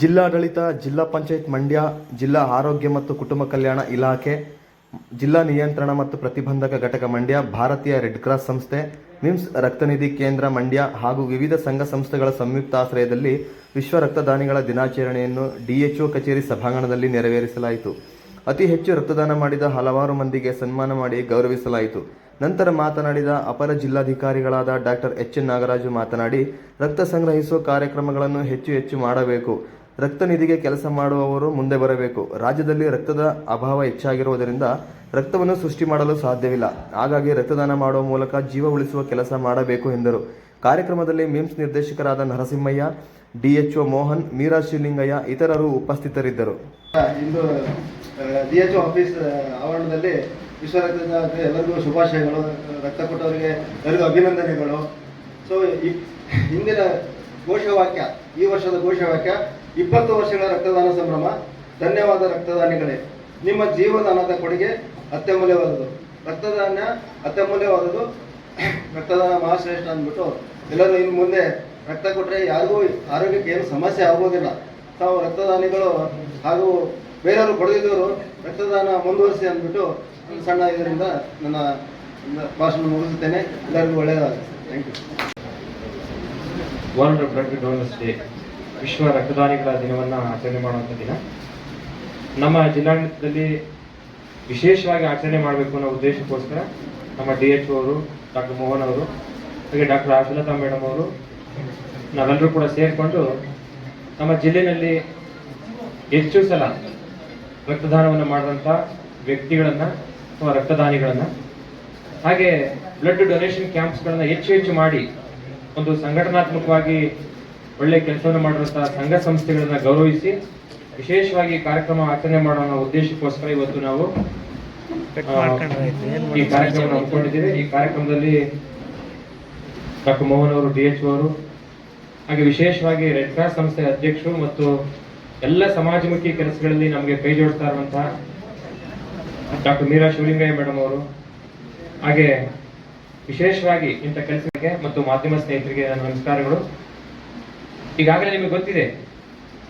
ಜಿಲ್ಲಾಡಳಿತ, ಜಿಲ್ಲಾ ಪಂಚಾಯತ್ ಮಂಡ್ಯ, ಜಿಲ್ಲಾ ಆರೋಗ್ಯ ಮತ್ತು ಕುಟುಂಬ ಕಲ್ಯಾಣ ಇಲಾಖೆ, ಜಿಲ್ಲಾ ನಿಯಂತ್ರಣ ಮತ್ತು ಪ್ರತಿಬಂಧಕ ಘಟಕ ಮಂಡ್ಯ, ಭಾರತೀಯ ರೆಡ್ ಕ್ರಾಸ್ ಸಂಸ್ಥೆ ಮಿಮ್ಸ್ ರಕ್ತನಿಧಿ ಕೇಂದ್ರ ಮಂಡ್ಯ ಹಾಗೂ ವಿವಿಧ ಸಂಘ ಸಂಸ್ಥೆಗಳ ಸಂಯುಕ್ತ ಆಶ್ರಯದಲ್ಲಿ ವಿಶ್ವ ರಕ್ತದಾನಿಗಳ ದಿನಾಚರಣೆಯನ್ನು ಡಿಎಚ್ಒ ಕಚೇರಿ ಸಭಾಂಗಣದಲ್ಲಿ ನೆರವೇರಿಸಲಾಯಿತು. ಅತಿ ಹೆಚ್ಚು ರಕ್ತದಾನ ಮಾಡಿದ ಹಲವಾರು ಮಂದಿಗೆ ಸನ್ಮಾನ ಮಾಡಿ ಗೌರವಿಸಲಾಯಿತು. ನಂತರ ಮಾತನಾಡಿದ ಅಪರ ಜಿಲ್ಲಾಧಿಕಾರಿಗಳಾದ ಡಾಕ್ಟರ್ ಎಚ್ ಎನ್ ನಾಗರಾಜು ಮಾತನಾಡಿ, ರಕ್ತ ಸಂಗ್ರಹಿಸುವ ಕಾರ್ಯಕ್ರಮಗಳನ್ನು ಹೆಚ್ಚು ಹೆಚ್ಚು ಮಾಡಬೇಕು. ರಕ್ತ ನಿಧಿಗೆ ಕೆಲಸ ಮಾಡುವವರು ಮುಂದೆ ಬರಬೇಕು. ರಾಜ್ಯದಲ್ಲಿ ರಕ್ತದ ಅಭಾವ ಹೆಚ್ಚಾಗಿರುವುದರಿಂದ ರಕ್ತವನ್ನು ಸೃಷ್ಟಿ ಮಾಡಲು ಸಾಧ್ಯವಿಲ್ಲ. ಹಾಗಾಗಿ ರಕ್ತದಾನ ಮಾಡುವ ಮೂಲಕ ಜೀವ ಉಳಿಸುವ ಕೆಲಸ ಮಾಡಬೇಕು ಎಂದರು. ಕಾರ್ಯಕ್ರಮದಲ್ಲಿ ಮಿಮ್ಸ್ ನಿರ್ದೇಶಕರಾದ ನರಸಿಂಹಯ್ಯ, ಡಿಎಚ್ಒ ಮೋಹನ್, ಮೀರಾ ಶಿವಲಿಂಗಯ್ಯ ಇತರರು ಉಪಸ್ಥಿತರಿದ್ದರು. ಇಂದು ಡಿ ಎಚ್ ಆಫೀಸ್ ಆವರಣದಲ್ಲಿ ವಿಶ್ವ ಎಲ್ಲರಿಗೂ ಶುಭಾಶಯಗಳು. ರಕ್ತ ಕೊಟ್ಟವರಿಗೆ ಎಲ್ಲರಿಗೂ ಅಭಿನಂದನೆಗಳು. ಸೊ ಹಿಂದಿನ ಘೋಷವಾಕ್ಯ, ಈ ವರ್ಷದ ಘೋಷವಾಕ್ಯ ಇಪ್ಪತ್ತು ವರ್ಷಗಳ ರಕ್ತದಾನ ಸಂಭ್ರಮ. ಧನ್ಯವಾದ ರಕ್ತದಾನಿಗಳೇ. ನಿಮ್ಮ ಜೀವದಾನದ ಕೊಡುಗೆ ಅತ್ಯಮೂಲ್ಯವಾದದ್ದು. ರಕ್ತದಾನ ಅತ್ಯಮೂಲ್ಯವಾದದ್ದು. ರಕ್ತದಾನ ಮಹಾಶ್ರೇಷ್ಠ ಅಂದ್ಬಿಟ್ಟು ಎಲ್ಲರೂ ಇನ್ನು ಮುಂದೆ ರಕ್ತ ಕೊಟ್ಟರೆ ಯಾರಿಗೂ ಆರೋಗ್ಯಕ್ಕೆ ಏನು ಸಮಸ್ಯೆ ಆಗೋದಿಲ್ಲ. ತಾವು ರಕ್ತದಾನಿಗಳು ಹಾಗೂ ಬೇರೆಯವರು ಕೊಡದಿದ್ದವರು ರಕ್ತದಾನ ಮುಂದುವರಿಸಿ ಅಂದ್ಬಿಟ್ಟು ಸಣ್ಣ ಇದರಿಂದ ನನ್ನ ಭಾಷಣ ಮುಗಿಸುತ್ತೇನೆ. ಎಲ್ಲರಿಗೂ ಒಳ್ಳೆಯದಾಗುತ್ತೆ thank you world blood day ವಿಶ್ವ ರಕ್ತದಾನಿಗಳ ದಿನವನ್ನು ಆಚರಣೆ ಮಾಡುವಂಥ ದಿನ. ನಮ್ಮ ಜಿಲ್ಲಾಡಳಿತದಲ್ಲಿ ವಿಶೇಷವಾಗಿ ಆಚರಣೆ ಮಾಡಬೇಕು ಅನ್ನೋ ಉದ್ದೇಶಕ್ಕೋಸ್ಕರ ನಮ್ಮ ಡಿ ಎಚ್ ಅವರು, ಡಾಕ್ಟರ್ ಮೋಹನ್ ಅವರು, ಹಾಗೆ ಡಾಕ್ಟರ್ ಆಶುಲತಾ ಮೇಡಮ್ ಅವರು ನಾವೆಲ್ಲರೂ ಕೂಡ ಸೇರಿಕೊಂಡು ನಮ್ಮ ಜಿಲ್ಲೆಯಲ್ಲಿ ಹೆಚ್ಚು ಸಲ ರಕ್ತದಾನವನ್ನು ಮಾಡಿದಂಥ ವ್ಯಕ್ತಿಗಳನ್ನು ಅಥವಾ ರಕ್ತದಾನಿಗಳನ್ನು ಹಾಗೆ ಬ್ಲಡ್ ಡೊನೇಷನ್ ಕ್ಯಾಂಪ್ಸ್ಗಳನ್ನು ಹೆಚ್ಚು ಹೆಚ್ಚು ಮಾಡಿ ಒಂದು ಸಂಘಟನಾತ್ಮಕವಾಗಿ ಒಳ್ಳೆ ಕೆಲಸವನ್ನು ಮಾಡಿರುವಂತಹ ಸಂಘ ಸಂಸ್ಥೆಗಳನ್ನ ಗೌರವಿಸಿ ವಿಶೇಷವಾಗಿ ಕಾರ್ಯಕ್ರಮ ಆಚರಣೆ ಮಾಡೋ ಉದ್ದೇಶಕ್ಕೋಸ್ಕರ ಇವತ್ತು ನಾವು ಈ ಕಾರ್ಯಕ್ರಮ ಹಮ್ಮಿಕೊಂಡಿದ್ದೇವೆ. ಈ ಕಾರ್ಯಕ್ರಮದಲ್ಲಿ ಡಾಕ್ಟರ್ ಮೋಹನ್ ಅವರು ಡಿ ಎಚ್ ಅವರು ಹಾಗೆ ವಿಶೇಷವಾಗಿ ರೆಡ್ ಕ್ರಾಸ್ ಸಂಸ್ಥೆ ಅಧ್ಯಕ್ಷರು ಮತ್ತು ಎಲ್ಲ ಸಮಾಜಮುಖಿ ಕೆಲಸಗಳಲ್ಲಿ ನಮಗೆ ಕೈ ಜೋಡಿಸ್ತಾ ಇರುವಂತಹ ಡಾಕ್ಟರ್ ಮೀರಾ ಶಿವಲಿಂಗಯ್ಯ ಮೇಡಮ್ ಅವರು ಹಾಗೆ ವಿಶೇಷವಾಗಿ ಇಂಥ ಕೆಲಸಕ್ಕೆ ಮತ್ತು ಮಾಧ್ಯಮ ಸ್ನೇಹಿತರಿಗೆ ನನ್ನ ನಮಸ್ಕಾರಗಳು. ಈಗಾಗಲೇ ನಿಮಗೆ ಗೊತ್ತಿದೆ,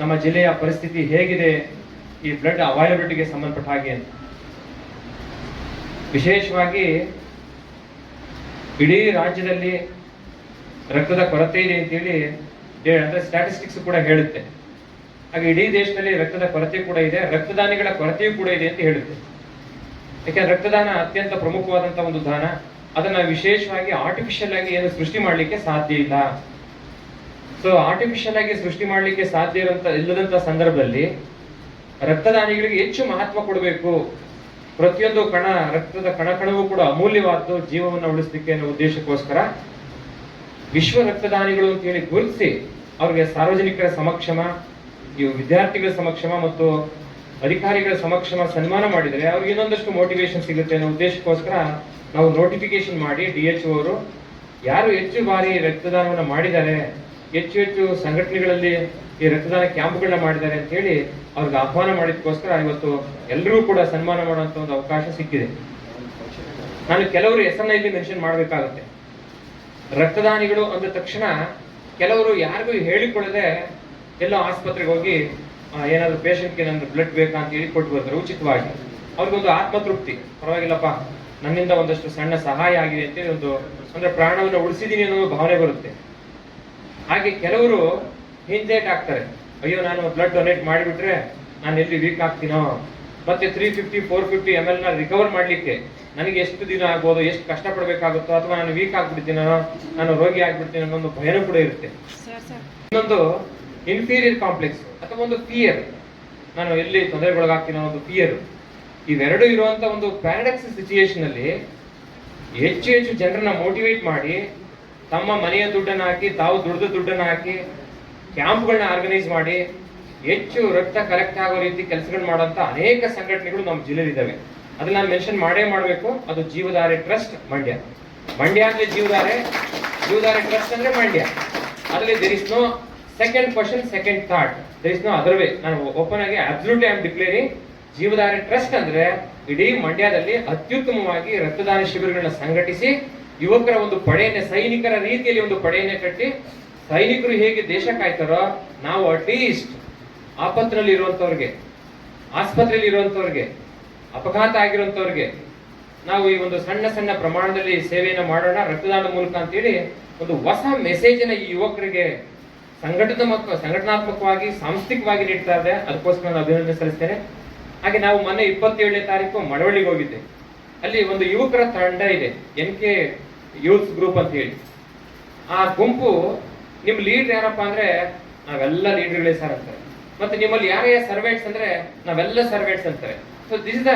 ನಮ್ಮ ಜಿಲ್ಲೆಯ ಪರಿಸ್ಥಿತಿ ಹೇಗಿದೆ, ಈ ಬ್ಲಡ್ ಅವೈಲಬಿಲಿಟಿಗೆ ಸಂಬಂಧಪಟ್ಟ ಹಾಗೆ ಅಂತ. ವಿಶೇಷವಾಗಿ ಇಡೀ ರಾಜ್ಯದಲ್ಲಿ ರಕ್ತದ ಕೊರತೆ ಇದೆ ಅಂತೇಳಿ ಹೇ- ಅಂದ್ರೆ ಸ್ಟ್ಯಾಟಿಸ್ಟಿಕ್ಸ್ ಕೂಡ ಹೇಳುತ್ತೆ. ಹಾಗೆ ಇಡೀ ದೇಶದಲ್ಲಿ ರಕ್ತದ ಕೊರತೆ ಕೂಡ ಇದೆ, ರಕ್ತದಾನಿಗಳ ಕೊರತೆಯೂ ಕೂಡ ಇದೆ ಅಂತ ಹೇಳುತ್ತೆ. ಯಾಕೆಂದ್ರೆ ರಕ್ತದಾನ ಅತ್ಯಂತ ಪ್ರಮುಖವಾದಂತಹ ಒಂದು ದಾನ. ಅದನ್ನ ವಿಶೇಷವಾಗಿ ಆರ್ಟಿಫಿಷಿಯಲ್ ಆಗಿ ಏನು ಸೃಷ್ಟಿ ಮಾಡಲಿಕ್ಕೆ ಸಾಧ್ಯ ಇಲ್ಲ. ಸೊ ಆರ್ಟಿಫಿಷಿಯಲ್ ಆಗಿ ಸೃಷ್ಟಿ ಮಾಡಲಿಕ್ಕೆ ಸಾಧ್ಯ ಇರುವಂತ, ಇಲ್ಲದಂತ ಸಂದರ್ಭದಲ್ಲಿ ರಕ್ತದಾನಿಗಳಿಗೆ ಹೆಚ್ಚು ಮಹತ್ವ ಕೊಡಬೇಕು. ಪ್ರತಿಯೊಂದು ಕಣ, ರಕ್ತದ ಕಣ ಕಣವೂ ಕೂಡ ಅಮೂಲ್ಯವಾದ್ದು ಜೀವವನ್ನು ಉಳಿಸಲಿಕ್ಕೆ ಅನ್ನೋ ಉದ್ದೇಶಕ್ಕೋಸ್ಕರ ವಿಶ್ವ ರಕ್ತದಾನಿಗಳು ಅಂತ ಹೇಳಿ ಗುರುತಿಸಿ ಅವರಿಗೆ ಸಾರ್ವಜನಿಕರ ಸಮಕ್ಷಮ, ಇವು ವಿದ್ಯಾರ್ಥಿಗಳ ಸಮಕ್ಷಮ ಮತ್ತು ಅಧಿಕಾರಿಗಳ ಸಮಕ್ಷಮ ಸನ್ಮಾನ ಮಾಡಿದರೆ ಅವ್ರಿಗೆ ಇನ್ನೊಂದಷ್ಟು ಮೋಟಿವೇಶನ್ ಸಿಗುತ್ತೆ ಅನ್ನೋ ಉದ್ದೇಶಕ್ಕೋಸ್ಕರ ನಾವು ನೋಟಿಫಿಕೇಶನ್ ಮಾಡಿ ಡಿ ಎಚ್ ಅವರು ಯಾರು ಹೆಚ್ಚು ಬಾರಿ ರಕ್ತದಾನವನ್ನು ಮಾಡಿದ್ದಾರೆ ಹೆಚ್ಚು ಹೆಚ್ಚು ಸಂಘಟನೆಗಳಲ್ಲಿ ಈ ರಕ್ತದಾನ ಕ್ಯಾಂಪ್ಗಳನ್ನ ಮಾಡಿದ್ದಾರೆ ಅಂತ ಹೇಳಿ ಅವ್ರಿಗೆ ಆಹ್ವಾನ ಮಾಡಿದಕ್ಕೋಸ್ಕರ ಇವತ್ತು ಎಲ್ಲರೂ ಕೂಡ ಸನ್ಮಾನ ಮಾಡುವಂತ ಒಂದು ಅವಕಾಶ ಸಿಕ್ಕಿದೆ. ನಾನು ಕೆಲವರು ಹೆಸರನ್ನ ಇಲ್ಲಿ ಮೆನ್ಷನ್ ಮಾಡಬೇಕಾಗುತ್ತೆ. ರಕ್ತದಾನಿಗಳು ಅಂದ ತಕ್ಷಣ ಕೆಲವರು ಯಾರಿಗೂ ಹೇಳಿಕೊಳ್ಳದೆ ಎಲ್ಲೋ ಆಸ್ಪತ್ರೆಗೆ ಹೋಗಿ ಏನಾದರೂ ಪೇಷಂಟ್ಗೆ ನಮ್ಗೆ ಬ್ಲಡ್ ಬೇಕಾ ಅಂತ ಹೇಳಿ ಕೊಟ್ಟು ಬರ್ತಾರೆ ಉಚಿತವಾಗಿ. ಅವ್ರಿಗೊಂದು ಆತ್ಮತೃಪ್ತಿ. ಪರವಾಗಿಲ್ಲಪ್ಪ, ನನ್ನಿಂದ ಒಂದಷ್ಟು ಸಣ್ಣ ಸಹಾಯ ಆಗಿದೆ ಅಂತೇಳಿ ಒಂದು, ಅಂದ್ರೆ ಪ್ರಾಣವನ್ನು ಉಳಿಸಿದೀನಿ ಅನ್ನೋ ಭಾವನೆ ಬರುತ್ತೆ. ಹಾಗೆ ಕೆಲವರು ಹಿಂದೇಟ್ ಆಗ್ತಾರೆ ಅಯ್ಯೋ ನಾನು ಬ್ಲಡ್ ಡೊನೇಟ್ ಮಾಡಿಬಿಟ್ರೆ ನಾನು ಎಲ್ಲಿ ವೀಕ್ ಆಗ್ತೀನೋ? ಮತ್ತೆ three fifty four fifty M ಎಲ್ನ recover ಮಾಡಲಿಕ್ಕೆ ನನಗೆ ಎಷ್ಟು ದಿನ ಆಗ್ಬೋದು ಎಷ್ಟು ಕಷ್ಟಪಡಬೇಕಾಗುತ್ತೋ ಅಥವಾ ನಾನು ವೀಕ್ ಆಗ್ಬಿಡ್ತೀನೋ ನಾನು ರೋಗಿ ಆಗ್ಬಿಡ್ತೀನಿ ಅನ್ನೋ ಒಂದು ಭಯನೂ ಕೂಡ ಇರುತ್ತೆ. ಇನ್ನೊಂದು ಇನ್ಫೀರಿಯರ್ ಕಾಂಪ್ಲೆಕ್ಸ್ ಅಥವಾ ಒಂದು ಫಿಯರ್ ನಾನು ಎಲ್ಲಿ ತೊಂದರೆಗೊಳಗಾಗ್ತೀನೋ ಅನ್ನೋ ಒಂದು ಫಿಯರ್ ಇವೆರಡು ಇರುವಂತ ಒಂದು ಪ್ಯಾರಡಕ್ಸ್ ಸಿಚುಯೇಷನ್ ಅಲ್ಲಿ ಹೆಚ್ಚು ಹೆಚ್ಚು ಜನರನ್ನ ಮೋಟಿವೇಟ್ ಮಾಡಿ ತಮ್ಮ ಮನೆಯ ದುಡ್ಡನ್ನು ಹಾಕಿ, ತಾವು ದುಡ್ದು ದುಡ್ಡನ್ನು ಹಾಕಿ ಕ್ಯಾಂಪ್ಗಳನ್ನ ಆರ್ಗನೈಸ್ ಮಾಡಿ, ಹೆಚ್ಚು ರಕ್ತ ಕಲೆಕ್ಟ್ ಆಗೋ ರೀತಿ ಕೆಲಸಗಳು ಮಾಡುವಂತ ಅನೇಕ ಸಂಘಟನೆಗಳು ನಮ್ಮ ಜಿಲ್ಲೆಯಲ್ಲಿ ಇದಾವೆ. ಅದನ್ನ ನಾನು ಮೆನ್ಷನ್ ಮಾಡೇ ಮಾಡಬೇಕು. ಅದು ಜೀವಧಾರೆ ಟ್ರಸ್ಟ್ ಮಂಡ್ಯ. ಮಂಡ್ಯ ಅಂದ್ರೆ ಜೀವಧಾರೆ ಜೀವಧಾರೆ ಟ್ರಸ್ಟ್ ಅಂದ್ರೆ ಮಂಡ್ಯ. ಅದರಲ್ಲಿ there is no second question second thought there is no other way ನಾನು ಓಪನ್ ಆಗಿ absolutely I am declaring Jeevadhare trust ಅಂದ್ರೆ ಇಡೀ ಮಂಡ್ಯದಲ್ಲಿ ಅತ್ಯುತ್ತಮವಾಗಿ ರಕ್ತದಾನ ಶಿಬಿರಗಳನ್ನ ಸಂಘಟಿಸಿ ಯುವಕರ ಒಂದು ಪಡೆಯನ್ನ, ಸೈನಿಕರ ರೀತಿಯಲ್ಲಿ ಒಂದು ಪಡೆಯನ್ನ ಕಟ್ಟಿ, ಸೈನಿಕರು ಹೇಗೆ ದೇಶ ಕಾಯ್ತಾರೋ, ನಾವು ಅಟ್ಲೀಸ್ಟ್ ಆಪತ್ತಿನಲ್ಲಿ ಇರುವಂತವ್ರಿಗೆ, ಆಸ್ಪತ್ರೆಯಲ್ಲಿ ಇರುವಂತವ್ರಿಗೆ, ಅಪಘಾತ ಆಗಿರುವಂತವ್ರಿಗೆ, ನಾವು ಈ ಒಂದು ಸಣ್ಣ ಸಣ್ಣ ಪ್ರಮಾಣದಲ್ಲಿ ಸೇವೆಯನ್ನು ಮಾಡೋಣ ರಕ್ತದಾನ ಮೂಲಕ ಅಂತೇಳಿ ಒಂದು ಹೊಸ ಮೆಸೇಜ್ ಈ ಯುವಕರಿಗೆ ಸಂಘಟನಾತ್ಮಕ ಸಂಘಟನಾತ್ಮಕವಾಗಿ, ಸಾಂಸ್ಥಿಕವಾಗಿ ನೀಡ್ತಾ ಇದೆ. ಅದಕ್ಕೋಸ್ಕರ ನಾನು ಅಭಿನಂದನೆ ಸಲ್ಲಿಸ್ತೇನೆ. ಹಾಗೆ ನಾವು ಮೊನ್ನೆ ಇಪ್ಪತ್ತೇಳನೇ ತಾರೀಕು ಮಳವಳ್ಳಿಗೆ ಹೋಗಿದ್ದೆ. ಅಲ್ಲಿ ಒಂದು ಯುವಕರ ತಂಡ ಇದೆ ಎನ್ ಕೆ ಯೂತ್ ಗ್ರೂಪ್ ಅಂತ ಹೇಳಿ. ಆ ಗುಂಪು ನಿಮ್ಮ ಲೀಡ್ ಯಾರಪ್ಪ ಅಂದ್ರೆ ನಾವೆಲ್ಲ ಲೀಡರ್ಗಳೇ ಸರ್ ಅಂತಾರೆ. ಮತ್ತೆ ನಿಮ್ಮಲ್ಲಿ ಯಾರೇ ಸರ್ವೆಂಟ್ಸ್ ಅಂದ್ರೆ ನಾವೆಲ್ಲ ಸರ್ವೆಂಟ್ಸ್ ಅಂತಾರೆ. So this the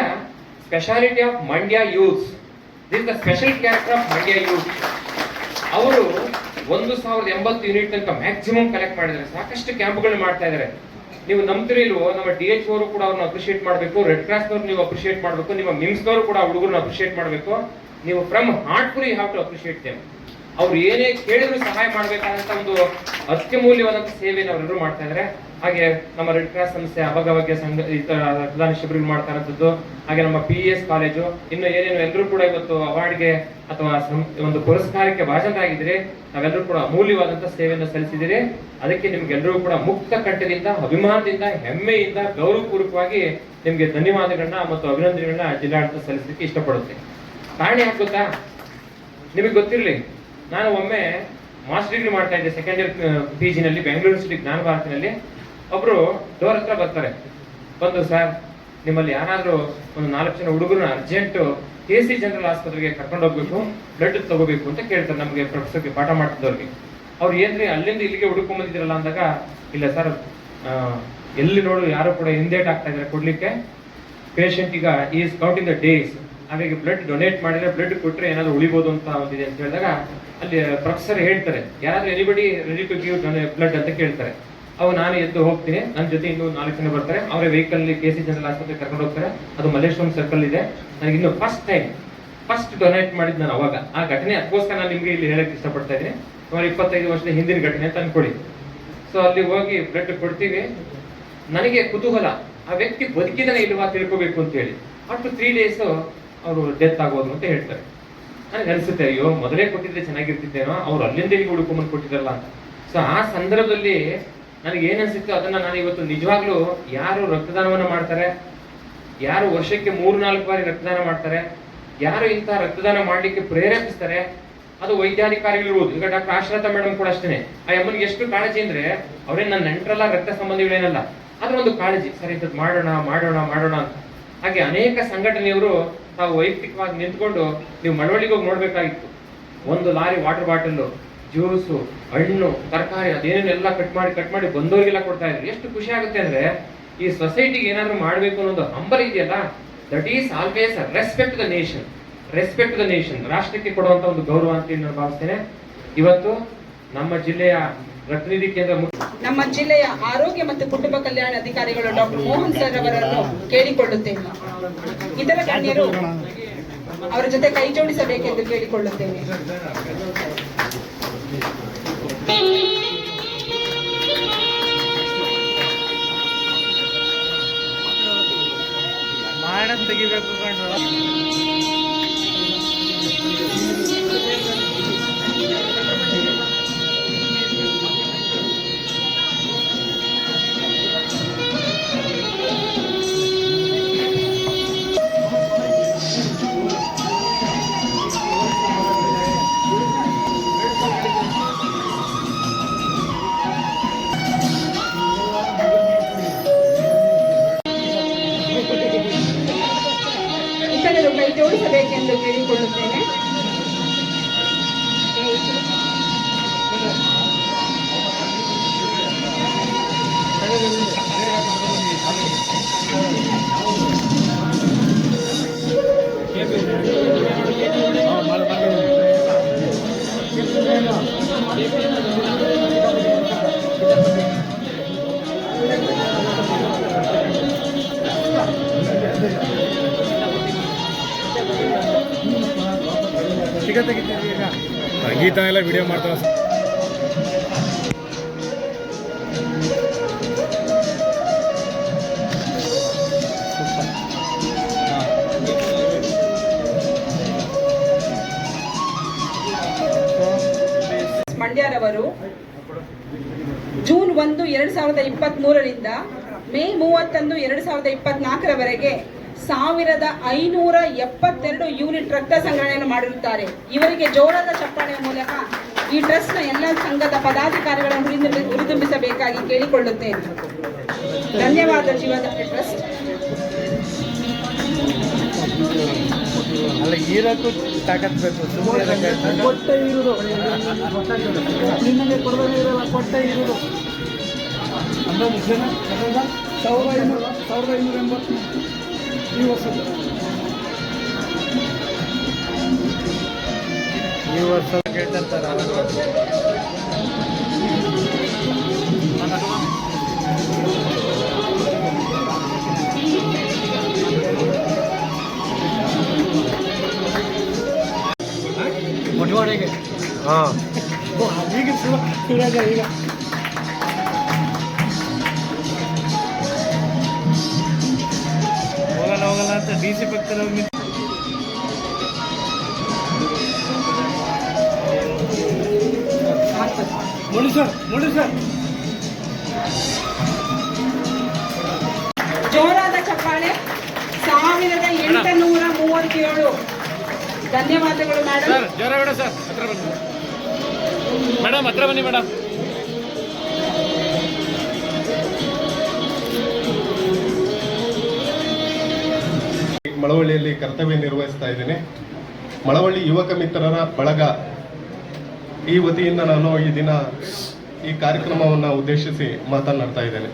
speciality of Mandya youths this the special character of Mandya youth ಅವರು ಒಂದು ಸಾವಿರದ ಎಂಬತ್ತು ಯೂನಿಟ್ ತನಕ ಮ್ಯಾಕ್ಸಿಮಮ್ ಕಲೆಕ್ಟ್ ಮಾಡಿದ್ದಾರೆ. ಸಾಕಷ್ಟು ಕ್ಯಾಂಪ್ಗಳನ್ನ ಮಾಡ್ತಾ ಇದ್ದಾರೆ. ನೀವು ನಂಬ್ತಿರೋ ನಮ್ಮ ಡಿ ಎಚ್ ಅವರು ಕೂಡ ಅವ್ರನ್ನ ಅಪ್ರಿಷಿಯೇಟ್ ಮಾಡಬೇಕು ರೆಡ್ ಕ್ರಾಸ್ನವ್ರು ನೀವು ಅಪ್ರಿಷಿಯೇಟ್ ಮಾಡಬೇಕು, ನಿಮ್ಮ ಮಿಮ್ಸ್ನವರು ಕೂಡ ಹುಡುಗರನ್ನ ಅಪ್ರಿಶಿಯೇಟ್ ಮಾಡಬೇಕು. ನೀವು from heartfully have to appreciate them ಅವ್ರು ಏನೇ ಕೇಳಿದ್ರು ಸಹಾಯ ಮಾಡಬೇಕಾದಂತ ಒಂದು ಅತ್ಯಮೂಲ್ಯವಾದಂತ ಸೇವೆಯನ್ನು ಅವರೆಲ್ಲರೂ ಮಾಡ್ತಾ ಇದ್ದಾರೆ ಹಾಗೆ ನಮ್ಮ ರೆಡ್ ಕ್ರಾಸ್ ಸಂಸ್ಥೆ ಅವಾಗವಾಗ ಸಂಘ ಈ ತರ ರಕ್ತದಾನ ಶಿಬಿರಗಳು ಮಾಡ್ತಾ ಇರೋದ್ದು ಹಾಗೆ ನಮ್ಮ ಪಿ ಎಸ್ ಕಾಲೇಜು ಇನ್ನು ಏನೇನು ಎಲ್ಲರೂ ಕೂಡ ಇವತ್ತು ಅವಾರ್ಡ್ಗೆ ಅಥವಾ ಒಂದು ಪುರಸ್ಕಾರಕ್ಕೆ ಭಾಜನರಾಗಿದ್ದೀರಿ ನಾವೆಲ್ಲರೂ ಕೂಡ ಅಮೂಲ್ಯವಾದಂತಹ ಸೇವೆಯನ್ನು ಸಲ್ಲಿಸಿದಿರಿ ಅದಕ್ಕೆ ನಿಮ್ಗೆಲ್ಲರೂ ಕೂಡ ಮುಕ್ತ ಕಂಠದಿಂದ ಅಭಿಮಾನದಿಂದ, ಹೆಮ್ಮೆಯಿಂದ, ಗೌರವಪೂರ್ವಕವಾಗಿ ನಿಮ್ಗೆ ಧನ್ಯವಾದಗಳನ್ನ ಮತ್ತು ಅಭಿನಂದನೆಗಳನ್ನ ಜಿಲ್ಲಾಡಳಿತ ಸಲ್ಲಿಸಲಿಕ್ಕೆ ಇಷ್ಟಪಡುತ್ತೆ. ಕಾರಣ ಯಾಕೆ ಗೊತ್ತಾ? ನಿಮಗೆ ಗೊತ್ತಿರಲಿ, ನಾನು ಒಮ್ಮೆ ಮಾಸ್ಟರ್ ಡಿಗ್ರಿ ಮಾಡ್ತಾ ಇದ್ದೆ ಸೆಕೆಂಡ್ ಇಯರ್ ಪಿ ಜಿನಲ್ಲಿ ಬೆಂಗಳೂರು ಸಿಟಿ ಜ್ಞಾನ ಭಾರತಿನಲ್ಲಿ. ಒಬ್ರು ಡೋರ್ ಹತ್ರ ಬರ್ತಾರೆ. ಬಂದು, ಸರ್, ನಿಮ್ಮಲ್ಲಿ ಯಾರಾದ್ರೂ ಒಂದು ನಾಲ್ಕು ಜನ ಹುಡುಗರನ್ನ ಅರ್ಜೆಂಟ್ ಕೆ ಸಿ ಜನರಲ್ ಆಸ್ಪತ್ರೆಗೆ ಕರ್ಕೊಂಡು ಹೋಗ್ಬೇಕು ಬ್ಲಡ್ ತಗೋಬೇಕು ಅಂತ ಕೇಳ್ತಾರೆ ನಮಗೆ ಪ್ರೊಫೆಸರ್ಗೆ ಪಾಠ ಮಾಡ್ತಿದ್ದವ್ರಿಗೆ. ಅವ್ರು ಏನ್ರಿ ಅಲ್ಲಿಂದ ಇಲ್ಲಿಗೆ ಹುಡುಕೊಂಡ್ ಅಂದಾಗ, ಇಲ್ಲ ಸರ್ ಎಲ್ಲಿ ನೋಡು, ಯಾರು ಕೂಡ ಹಿಂದೇಟ್ ಆಗ್ತಾ ಇದ್ದಾರೆ ಕೊಡ್ಲಿಕ್ಕೆ. ಪೇಷಂಟ್ ಈಗ ಈಸ್ ಕೌಂಟಿಂಗ್ ದ ಡೇಸ್ ಹಾಗಾಗಿ ಬ್ಲಡ್ ಡೊನೇಟ್ ಮಾಡಿದ್ರೆ ಬ್ಲಡ್ ಕೊಟ್ಟರೆ ಏನಾದ್ರು ಉಳಿಬೋದು ಅಂತ ಒಂದಿದೆ ಅಂತ ಹೇಳಿದಾಗ, ಅಲ್ಲಿ ಪ್ರೊಫೆಸರ್ ಹೇಳ್ತಾರೆ, ಯಾರಾದ್ರೂ anybody ready to give blood ಅಂತ ಕೇಳ್ತಾರೆ. ಅವು ನಾನು ಎದ್ದು ಹೋಗ್ತೀನಿ. ನನ್ನ ಜೊತೆ ಇನ್ನೂ ನಾಲ್ಕು ಜನ ಬರ್ತಾರೆ. ಅವರ ವೆಹಿಕಲ್ ಕೆ ಸಿ ಜನರಲ್ ಆಸ್ಪತ್ರೆ ಕರ್ಕೊಂಡು ಹೋಗ್ತಾರೆ. ಅದು ಮಲ್ಲೇಶ್ವರಂ ಸರ್ಕಲ್ ಇದೆ. ನನಗೆ ಇನ್ನು ಫಸ್ಟ್ ಟೈಮ್ ಫಸ್ಟ್ ಡೊನೇಟ್ ಮಾಡಿದ್ದು ನಾನು ಅವಾಗ. ಆ ಘಟನೆ, ಅದಕ್ಕೋಸ್ಕರ ನಾನು ನಿಮಗೆ ಇಲ್ಲಿ ಹೇಳಕ್ಕೆ ಇಷ್ಟಪಡ್ತಾ ಇದ್ದೀನಿ. ಸುಮಾರು ಇಪ್ಪತ್ತೈದು ವರ್ಷದ ಹಿಂದಿನ ಘಟನೆ ಅಂತ ಸೊ ಅಲ್ಲಿ ಹೋಗಿ ಬ್ಲಡ್ ಕೊಡ್ತೀವಿ. ನನಗೆ ಕುತೂಹಲ. ಆ ವ್ಯಕ್ತಿ ಬದುಕಿದನೇ ಇಲ್ವಾ ತಿಳ್ಕೋಬೇಕು ಅಂತ ಹೇಳಿ. ಅಷ್ಟು ತ್ರೀ ಡೇಸ್ ಅವರು ಡೆತ್ ಆಗೋದು ಅಂತ ಹೇಳ್ತಾರೆ. ನನಗೆ ಅನಿಸುತ್ತೆ, ಅಯ್ಯೋ, ಮೊದಲೇ ಕೊಟ್ಟಿದ್ರೆ ಚೆನ್ನಾಗಿರ್ತಿದ್ದೇನೋ ಅವ್ರು ಅಲ್ಲಿಂದ ಇಲ್ಲಿ ಹುಡುಕೊಂಬಂದು ಕೊಟ್ಟಿದ್ರಲ್ಲ ಅಂತ. ಸೊ ಆ ಸಂದರ್ಭದಲ್ಲಿ ನನಗೆ ಏನನ್ಸುತ್ತೋ ಅದನ್ನು ನಾನು ಇವತ್ತು ನಿಜವಾಗ್ಲೂ ಯಾರು ರಕ್ತದಾನವನ್ನ ಮಾಡ್ತಾರೆ? ಯಾರು ವರ್ಷಕ್ಕೆ ಮೂರು ನಾಲ್ಕು ಬಾರಿ ರಕ್ತದಾನ ಮಾಡ್ತಾರೆ? ಯಾರು ಇಂತಹ ರಕ್ತದಾನ ಮಾಡ್ಲಿಕ್ಕೆ ಪ್ರೇರೇಪಿಸ್ತಾರೆ? ಅದು ವೈದ್ಯಾಧಿಕಾರಿಗಳಿರ್ಬೋದು. ಈಗ ಡಾಕ್ಟರ್ ಆಶ್ರತಾ ಮೇಡಮ್ ಕೂಡ ಅಷ್ಟೇ ಆ ಅಮ್ಮನಿಗೆ ಎಷ್ಟು ಕಾಳಜಿ ಅಂದ್ರೆ ಅವ್ರೇನ್ ನನ್ನ ನೆಂಟರಲ್ಲ, ರಕ್ತ ಸಂಬಂಧಿಗಳೇನಲ್ಲ. ಅದ್ರ ಒಂದು ಕಾಳಜಿ. ಸರಿ ಇಂಥದ್ದು ಮಾಡೋಣ ಮಾಡೋಣ ಮಾಡೋಣ ಅಂತ. ಹಾಗೆ ಅನೇಕ ಸಂಘಟನೆಯವರು ತಾವು ವೈಯಕ್ತಿಕವಾಗಿ ನಿಂತ್ಕೊಂಡು ನೀವು ಮಳವಳ್ಳಿಗೆ ಹೋಗಿ ನೋಡ್ಬೇಕಾಗಿತ್ತು. ಒಂದು ಲಾರಿ ವಾಟರ್ ಬಾಟಲ್ ಜ್ಯೂಸು, ಹಣ್ಣು, ತರಕಾರಿ ಅದೇನೆಲ್ಲ ಕಟ್ ಮಾಡಿ ಕಟ್ ಮಾಡಿ ಬಂದವರಿಗೆಲ್ಲ ಕೊಡ್ತಾ ಇದ್ರು. ಎಷ್ಟು ಖುಷಿ ಆಗುತ್ತೆ ಅಂದ್ರೆ ಈ ಸೊಸೈಟಿಗೆ ಏನಾದ್ರು ಮಾಡ್ಬೇಕು ಅನ್ನೋದು ಹಂಬಲ ಇದೆಯಲ್ಲ? That is always respect the nation respect the nation ರಾಷ್ಟ್ರಕ್ಕೆ ಕೊಡುವಂತ ಒಂದು ಗೌರವ ಅಂತ ನಾನು ಭಾವಿಸ್ತೇನೆ. ಇವತ್ತು ನಮ್ಮ ಜಿಲ್ಲೆಯ ರಕ್ತನಿಧಿ ಕೇಂದ್ರ ನಮ್ಮ ಜಿಲ್ಲೆಯ ಆರೋಗ್ಯ ಮತ್ತು ಕುಟುಂಬ ಕಲ್ಯಾಣ ಅಧಿಕಾರಿಗಳು ಡಾಕ್ಟರ್ ಮೋಹನ್ ಸರ್ ಅವರನ್ನು ಕೇಳಿಕೊಳ್ಳುತ್ತೇನೆ. ಇತರ ಗಣ್ಯರು ಅವರ ಜೊತೆ ಕೈ ಜೋಡಿಸಬೇಕೆಂದು ಕೇಳಿಕೊಳ್ಳುತ್ತೇನೆ. ಮಾಡಕ್ ತೆಗಿಬೇಕು ಕಣ್ರ ಗೀತಾ ಎಲ್ಲ ವಿಡಿಯೋ ಮಾಡ್ತಾವ ಮಂಡ್ಯರವರು ಜೂನ್ ಒಂದು, ಎರಡ್ ಸಾವಿರದ ಇಪ್ಪತ್ತ್ ಮೂರರಿಂದ ಮೇ ಮೂವತ್ತೊಂದು ಎರಡು ಸಾವಿರದ ಇಪ್ಪತ್ನಾಲ್ಕರವರೆಗೆ ಸಾವಿರದ ಐನೂರ ಎಪ್ಪತ್ತೆರಡು ಯೂನಿಟ್ ರಕ್ತ ಸಂಗ್ರಹಣೆಯನ್ನು ಮಾಡಿರುತ್ತಾರೆ. ಇವರಿಗೆ ಜೋರಾದ ಚಪ್ಪಾಳೆಯ ಮೂಲಕ ಈ ಟ್ರಸ್ಟ್ನ ಎಲ್ಲ ಸಂಘದ ಪದಾಧಿಕಾರಿಗಳನ್ನು ಹುರಿದುಂಬಿ ಹುರಿದುಂಬಿಸಬೇಕಾಗಿ ಕೇಳಿಕೊಳ್ಳುತ್ತೇನೆ. ಧನ್ಯವಾದ ಜೀವನ ಟ್ರಸ್ಟ್. ಅಲ್ಲ ಹೀರಕ್ಕೂ ತಾಕತ್ ಬೇಕು ಸುಮ್ಮನೆ ಕೊಟ್ಟೆ ಇರುವುದು ನಿಮಗೆ ಕೊಡದೇ ಇರಲ್ಲ ಕೊಟ್ಟೆ ಇರುವುದು ಸಾವಿರದ ಐನೂರ ಸಾವಿರದ ಐನೂರ ಎಂಬತ್ತು ಈ ವರ್ಷದ ಈ ವರ್ಷ ಕೇಳ್ತಾರೆ ಈಗ ಶುರುವಾದ ಈಗ ಹೋಗಲ್ಲ ಹೋಗಲ್ಲ ಅಂತ ಡಿ ಸಿ ನಿಂತು- ನೋಡಿ ಸರ್ ನೋಡಿ ಸರ್. ಜೋರಾದ ಚಪ್ಪಾಳೆ. ಸಾವಿರದ ಎಂಟುನೂರ ಮೂವತ್ತೇಳು. ಧನ್ಯವಾದಗಳು ಮೇಡಮ್ ಸರ್ ಜ್ವರ ಬೇಡ ಸರ್ ಹತ್ರ ಬನ್ನಿ. ಮೇಡಮ್, ಹತ್ರ ಬನ್ನಿ ಮೇಡಮ್. ಮಳವಳ್ಳಿಯಲ್ಲಿ ಕರ್ತವ್ಯ ನಿರ್ವಹಿಸ್ತಾ ಇದ್ದೀನಿ. ಮಳವಳ್ಳಿ ಯುವಕ ಮಿತ್ರರ ಬಳಗ. ಈ ವತಿಯಿಂದ ನಾನು ಈ ದಿನ ಈ ಕಾರ್ಯಕ್ರಮವನ್ನು ಉದ್ದೇಶಿಸಿ ಮಾತನಾಡ್ತಾ ಇದ್ದೇನೆ.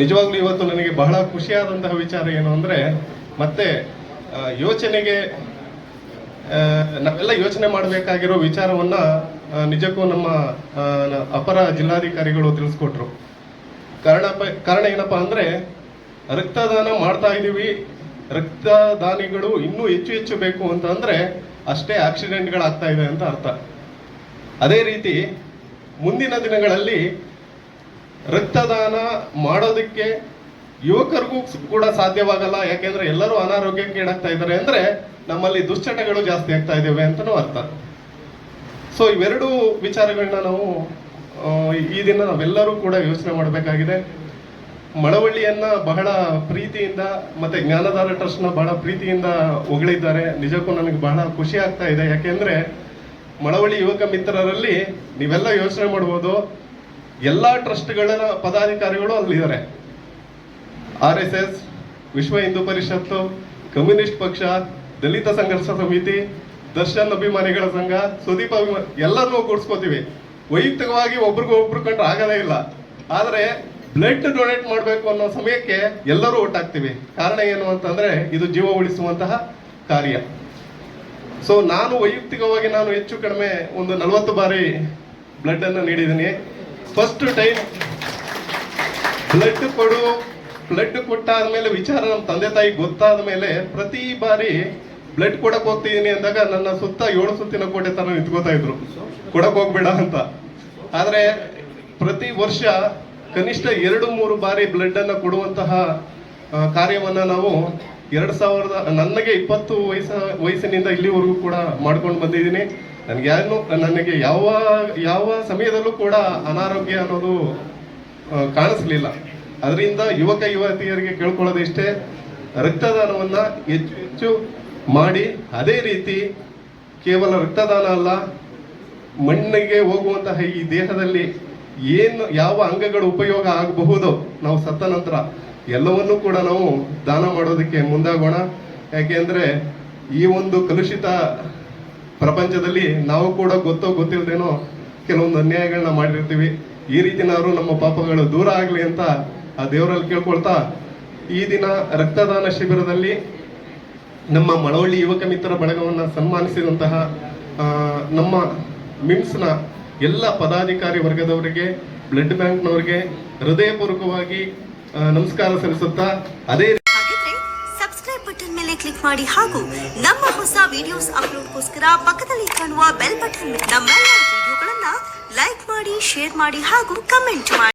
ನಿಜವಾಗ್ಲೂ ಇವತ್ತು ನನಗೆ ಬಹಳ ಖುಷಿಯಾದಂತಹ ವಿಚಾರ ಏನು ಅಂದರೆ, ಮತ್ತೆ ಯೋಚನೆಗೆ ನಾವೆಲ್ಲ ಯೋಚನೆ ಮಾಡಬೇಕಾಗಿರೋ ವಿಚಾರವನ್ನ ನಿಜಕ್ಕೂ ನಮ್ಮ ಅಪರ ಜಿಲ್ಲಾಧಿಕಾರಿಗಳು ತಿಳಿಸ್ಕೊಟ್ರು. ಕಾರಣ ಕಾರಣ ಏನಪ್ಪಾ ಅಂದ್ರೆ, ರಕ್ತದಾನ ಮಾಡ್ತಾ ಇದೀವಿ, ರಕ್ತದಾನಿಗಳು ಇನ್ನೂ ಹೆಚ್ಚು ಹೆಚ್ಚು ಬೇಕು ಅಂತ ಅಂದ್ರೆ ಅಷ್ಟೇ ಆಕ್ಸಿಡೆಂಟ್ಗಳಾಗ್ತಾ ಇದೆ ಅಂತ ಅರ್ಥ. ಅದೇ ರೀತಿ ಮುಂದಿನ ದಿನಗಳಲ್ಲಿ ರಕ್ತದಾನ ಮಾಡೋದಕ್ಕೆ ಯುವಕರಿಗೂ ಕೂಡ ಸಾಧ್ಯವಾಗಲ್ಲ, ಯಾಕೆಂದ್ರೆ ಎಲ್ಲರೂ ಅನಾರೋಗ್ಯಕ್ಕೆ ಈಡಾಗ್ತಾ ಇದ್ದಾರೆ ಅಂದ್ರೆ ನಮ್ಮಲ್ಲಿ ದುಶ್ಚಟಗಳು ಜಾಸ್ತಿ ಆಗ್ತಾ ಇದ್ದಾವೆ ಅಂತಾನು ಅರ್ಥ. ಸೊ ಇವೆರಡು ವಿಚಾರಗಳನ್ನ ನಾವು ಈ ದಿನ ನಾವೆಲ್ಲರೂ ಕೂಡ ಯೋಚನೆ ಮಾಡಬೇಕಾಗಿದೆ. ಮಳವಳ್ಳಿಯನ್ನ ಬಹಳ ಪ್ರೀತಿಯಿಂದ ಮತ್ತೆ ಜ್ಞಾನಧಾರ ಟ್ರಸ್ಟ್ನ ಬಹಳ ಪ್ರೀತಿಯಿಂದ ಹೊಗಳಿದ್ದಾರೆ. ನಿಜಕ್ಕೂ ನನಗೆ ಬಹಳ ಖುಷಿ ಆಗ್ತಾ ಇದೆ. ಯಾಕೆಂದ್ರೆ, ಮಳವಳ್ಳಿ ಯುವಕ ಮಿತ್ರರಲ್ಲಿ ನೀವೆಲ್ಲ ಯೋಚನೆ ಮಾಡ್ಬೋದು, ಎಲ್ಲಾ ಟ್ರಸ್ಟ್ಗಳ ಪದಾಧಿಕಾರಿಗಳು ಅಲ್ಲಿದ್ದಾರೆ. ಆರ್ ಎಸ್ ಎಸ್, ವಿಶ್ವ ಹಿಂದೂ ಪರಿಷತ್ತು, ಕಮ್ಯುನಿಸ್ಟ್ ಪಕ್ಷ, ದಲಿತ ಸಂಘರ್ಷ ಸಮಿತಿ ದರ್ಶನ್ ಅಭಿಮಾನಿಗಳ ಸಂಘ, ಸುದೀಪ್ ಅಭಿಮಾನಿ ಎಲ್ಲರನ್ನೂ ಕೂಡಿಸ್ಕೋತೀವಿ. ವೈಯಕ್ತಿಕವಾಗಿ ಒಬ್ರಿಗೂ ಒಬ್ರು ಕಂಡ್ರೆ ಆಗದೇ ಇಲ್ಲ. ಆದರೆ ಬ್ಲಡ್ ಡೊನೇಟ್ ಮಾಡಬೇಕು ಅನ್ನೋ ಸಮಯಕ್ಕೆ ಎಲ್ಲರೂ ಒಟ್ಟಾಗ್ತೀವಿ. ಕಾರಣ ಏನು ಅಂತಂದ್ರೆ ಇದು ಜೀವ ಉಳಿಸುವಂತಹ ಕಾರ್ಯ. ಸೊ ನಾನು ವೈಯಕ್ತಿಕವಾಗಿ ನಾನು ಹೆಚ್ಚು ಕಡಿಮೆ ಒಂದು ನಲವತ್ತು ಬಾರಿ ಬ್ಲಡ್ಡನ್ನು ನೀಡಿದ್ದೀನಿ. ಫಸ್ಟ್ ಟೈಮ್ ಬ್ಲಡ್ ಕೊಡು, ಬ್ಲಡ್ ಕೊಟ್ಟಾದ ಮೇಲೆ ವಿಚಾರ ನಮ್ಮ ತಂದೆ ತಾಯಿ ಗೊತ್ತಾದ ಮೇಲೆ ಪ್ರತಿ ಬಾರಿ ಬ್ಲಡ್ ಕೊಡಕ್ ಹೋಗ್ತಿದೀನಿ ಅಂದಾಗ ನನ್ನ ಸುತ್ತ ಏಳು ಸುತ್ತಿನ ಕೋಟೆ ತರ ನಿಂತ್ಕೋತಾ ಇದ್ರು. ಕೊಡಕ್ ಹೋಗ್ಬೇಡ ಅಂತ. ಆದ್ರೆ ಪ್ರತಿ ವರ್ಷ ಕನಿಷ್ಠ ಎರಡು ಮೂರು ಬಾರಿ ಬ್ಲಡ್ ಅನ್ನ ಕೊಡುವಂತಹ ಕಾರ್ಯವನ್ನ ನಾವು ಎರಡ್ ಸಾವಿರದ, ನನಗೆ ಇಪ್ಪತ್ತು ವಯಸ್ಸ, ವಯಸ್ಸಿನಿಂದ ಇಲ್ಲಿವರೆಗೂ ಕೂಡ ಮಾಡ್ಕೊಂಡು ಬಂದಿದ್ದೀನಿ. ನನಗೆ ಯಾರು ನನಗೆ ಯಾವ ಯಾವ ಸಮಯದಲ್ಲೂ ಕೂಡ ಅನಾರೋಗ್ಯ ಅನ್ನೋದು ಕಾಣಿಸ್ಲಿಲ್ಲ. ಅದರಿಂದ ಯುವಕ ಯುವತಿಯರಿಗೆ ಕೇಳ್ಕೊಳ್ಳೋದಿಷ್ಟೇ ರಕ್ತದಾನವನ್ನ ಹೆಚ್ಚು ಹೆಚ್ಚು ಮಾಡಿ ಅದೇ ರೀತಿ ಕೇವಲ ರಕ್ತದಾನ ಅಲ್ಲ, ಮಣ್ಣಿಗೆ ಹೋಗುವಂತಹ ಈ ದೇಹದಲ್ಲಿ ಏನು, ಯಾವ ಅಂಗಗಳು ಉಪಯೋಗ ಆಗಬಹುದು ನಾವು ಸತ್ತ ನಂತರ ಎಲ್ಲವನ್ನೂ ಕೂಡ ನಾವು ದಾನ ಮಾಡೋದಕ್ಕೆ ಮುಂದಾಗೋಣ. ಯಾಕೆಂದ್ರೆ ಈ ಒಂದು ಕಲುಷಿತ ಪ್ರಪಂಚದಲ್ಲಿ ನಾವು ಕೂಡ ಗೊತ್ತೋ ಗೊತ್ತಿಲ್ಲದೇನೋ ಕೆಲವೊಂದು ಅನ್ಯಾಯಗಳನ್ನ ಮಾಡಿರ್ತೀವಿ. ಈ ರೀತಿನಾದ್ರು ನಮ್ಮ ಪಾಪಗಳು ದೂರ ಆಗಲಿ ಅಂತ ಆ ದೇವರಲ್ಲಿ ಕೇಳ್ಕೊಳ್ತಾ ಈ ದಿನ ರಕ್ತದಾನ ಶಿಬಿರದಲ್ಲಿ ನಮ್ಮ ಮಳವಳ್ಳಿ ಯುವಕ ಮಿತ್ರ ಬಳಗವನ್ನು ಸನ್ಮಾನಿಸಿದಂತಹ ನಮ್ಮ ಮಿಮ್ಸ್ನ ಎಲ್ಲ ಪದಾಧಿಕಾರಿ ವರ್ಗದವರಿಗೆ, ಬ್ಲಡ್ ಬ್ಯಾಂಕ್ನವರಿಗೆ ಹೃದಯಪೂರ್ವಕವಾಗಿ ನಮಸ್ಕಾರ ಸಲ್ಲಿಸುತ್ತಾ ಅದೇ ಸಬ್ಸ್ಕ್ರೈಬ್ ಬಟನ್ ಮೇಲೆ ಕ್ಲಿಕ್ ಮಾಡಿ ಹಾಗೂ ನಮ್ಮ ಹೊಸ ವಿಡಿಯೋಸ್ ಅಪ್ಲೋಡ್ಗೋಸ್ಕರ ಪಕ್ಕದಲ್ಲಿ ಕಾಣುವ ಬೆಲ್ ಬಟನ್ ನಮ್ಮೆಲ್ಲ ವಿಡಿಯೋಗಳನ್ನ ಲೈಕ್ ಮಾಡಿ ಶೇರ್ ಮಾಡಿ ಹಾಗೂ ಕಮೆಂಟ್ ಮಾಡಿ.